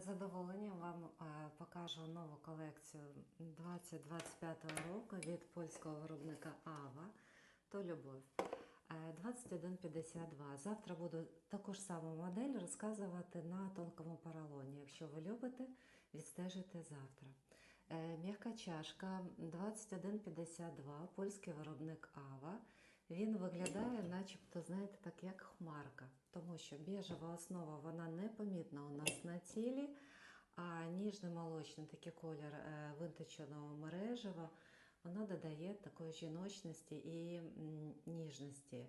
задоволенням вам е, покажу нову колекцію 2025 року від польського виробника Ава то любов. Е, 2152. Завтра буду таку ж саму модель розказувати на тонкому поролоні. Якщо ви любите, відстежуйте завтра. Е, М'яка чашка 2152, польський виробник Ава. Він виглядає, начебто, знаєте, так як хмарка, тому що біжева основа вона непомітна у нас на тілі, а ніжно-молочний такий колір е, винточеного мережева, вона додає такої жіночності і ніжності.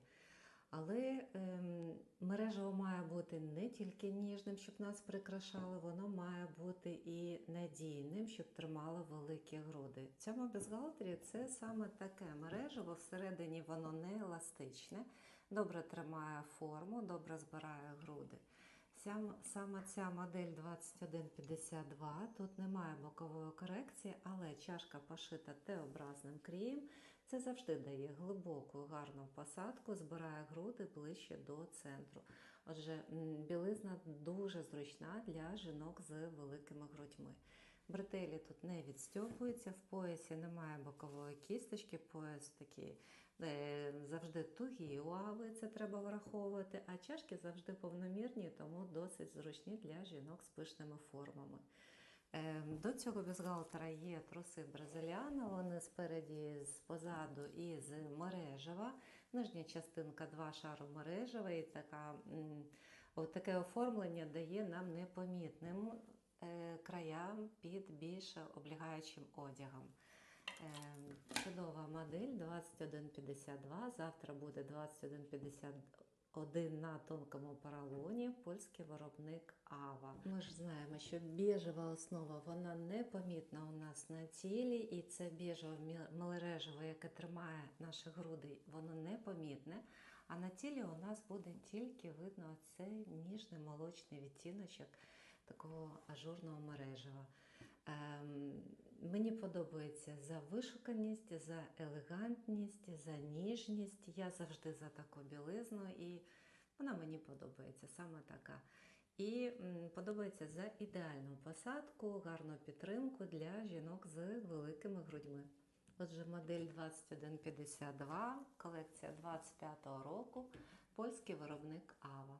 Але ем, мережево має бути не тільки ніжним, щоб нас прикрашало, воно має бути і надійним, щоб тримало великі груди. В цьому безгалтері це саме таке мережево, всередині воно не еластичне, добре тримає форму, добре збирає груди. Сям- Саме ця модель 2152, тут немає бокової корекції, але чашка пошита Т-образним крієм. Це завжди дає глибоку, гарну посадку, збирає груди ближче до центру. Отже, білизна дуже зручна для жінок з великими грудьми. Бретелі тут не відстьопуються, в поясі немає бокової кісточки, пояс такий е, завжди тугі у ави, це треба враховувати, а чашки завжди повномірні, тому досить зручні для жінок з пишними формами. Е, До цього бюстгальтера є труси бразиліана, вони спереді, позаду і з мережева. Нижня частинка два шару мережева і така, таке оформлення дає нам непомітним краям під більш облягаючим одягом. Е, Чудова модель 2152. Завтра буде 2151 на тонкому поролоні, польський виробник Ава. Ми ж знаємо, що біжева основа вона непомітна у нас на тілі, і це біжеве мі- мережево, яке тримає наші груди, воно непомітне. А на тілі у нас буде тільки видно цей ніжний молочний відтіночок такого ажурного мережева. Ем, мені подобається за вишуканість, за елегантність, за ніжність. Я завжди за таку білизну, і вона мені подобається саме така. І подобається за ідеальну посадку, гарну підтримку для жінок з великими грудьми. Отже, модель 2152, колекція 25-го року, польський виробник Ава.